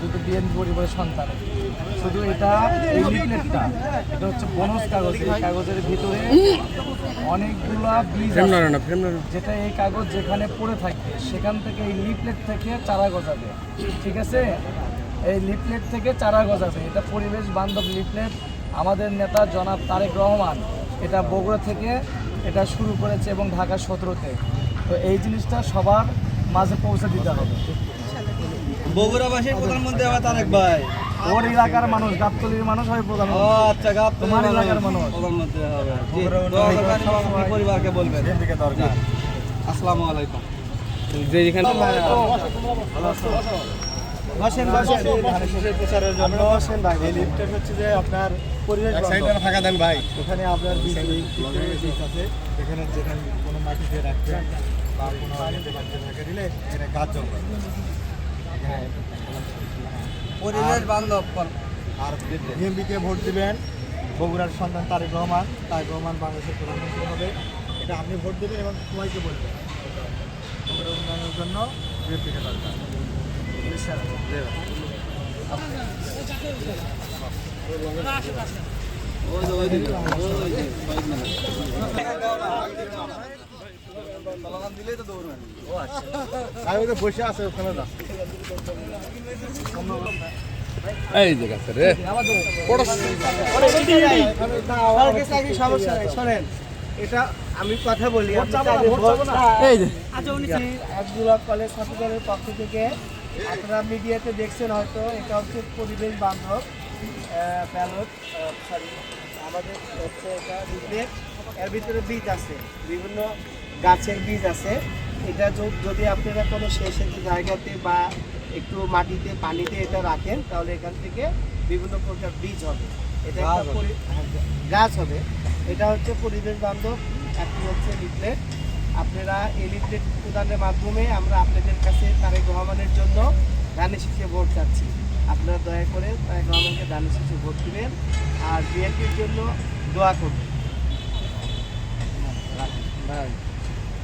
যেহেতু বিএনপি পরিবারের সন্তান শুধু এটা এই লিফলেটটা এটা হচ্ছে বনস কাগজ। এই কাগজের ভিতরে অনেকগুলা বীজ যেটা এই কাগজ যেখানে পড়ে থাকে সেখান থেকে এই লিফলেট থেকে চারা গজাবে। ঠিক আছে? এই লিফলেট থেকে চারা গজাবে। এটা পরিবেশ বান্ধব লিফলেট আমাদের নেতা জনাব তারেক রহমান এটা বগুড়া থেকে এটা শুরু করেছে এবং ঢাকা সতেরোতে। তো এই জিনিসটা সবার মাঝে পৌঁছে দিতে হবে। বগুড়াবাসীর প্রধানমন্ত্রী আবার তারেক ভাই। ওর এলাকার মানুষ গাবতলির মানুষ হয় ও প্রধানমন্ত্রী আচ্ছা গাব তোমার এলাকার মানুষ। প্রধানমন্ত্রী হবে। পরিবারকে বলবেন। জি। আসসালামু আলাইকুম। যে যেখানে বসেন বসেন। ধানের প্রচারের জন্য বসেন ভাই এই লিফটের হচ্ছে যে আপনার পরিবেশ ফাঁকা দেন ভাই। এখানে আপনার আছে। এখানে যেখানে কোনো মাটিতে রাখবেন। ভোট দিবেন বগুড়ার সন্তান তারেক রহমান। তারেক রহমান বাংলাদেশের প্রধানমন্ত্রী হবে। এটা আপনি ভোট দেবেন এবং সবাইকে বলবেন বগুড়ার উন্নয়নের জন্য বিএমপিকে দরকার। এই যে রে। শোনেন এটা আমি কথা বলি কলেজ পক্ষ থেকে আপনারা মিডিয়াতে দেখছেন হয়তো এটা হচ্ছে পরিবেশ বান্ধব ব্যালট সরি আমাদের হচ্ছে এটা এর ভিতরে বীজ আছে বিভিন্ন গাছের বীজ আছে। এটা যদি আপনারা কোনো শেষ জায়গাতে বা একটু মাটিতে পানিতে এটা রাখেন তাহলে এখান থেকে বিভিন্ন প্রকার বীজ হবে। এটা হ্যাঁ, গাছ হবে। এটা হচ্ছে পরিবেশ বান্ধব একটি হচ্ছে লিফলেট। আপনারা এই লিফলেট প্রদানের মাধ্যমে আমরা আপনাদের কাছে তারেক রহমানের জন্য ধানের শীষে ভোট চাচ্ছি। আপনারা দয়া করে তারেক রহমানকে ধানের শীষে ভোট দিবেন আর বিএনপির জন্য দোয়া করবেন।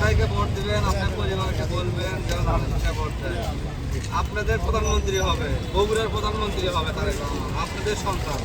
ভাইকে ভোট দিবেন, আপনার পরিবারকে বলবেন, যেন ধানের ভোট দেয়। আপনাদের প্রধানমন্ত্রী হবে, বগুড়ার প্রধানমন্ত্রী হবে তারেক আপনাদের সন্তান।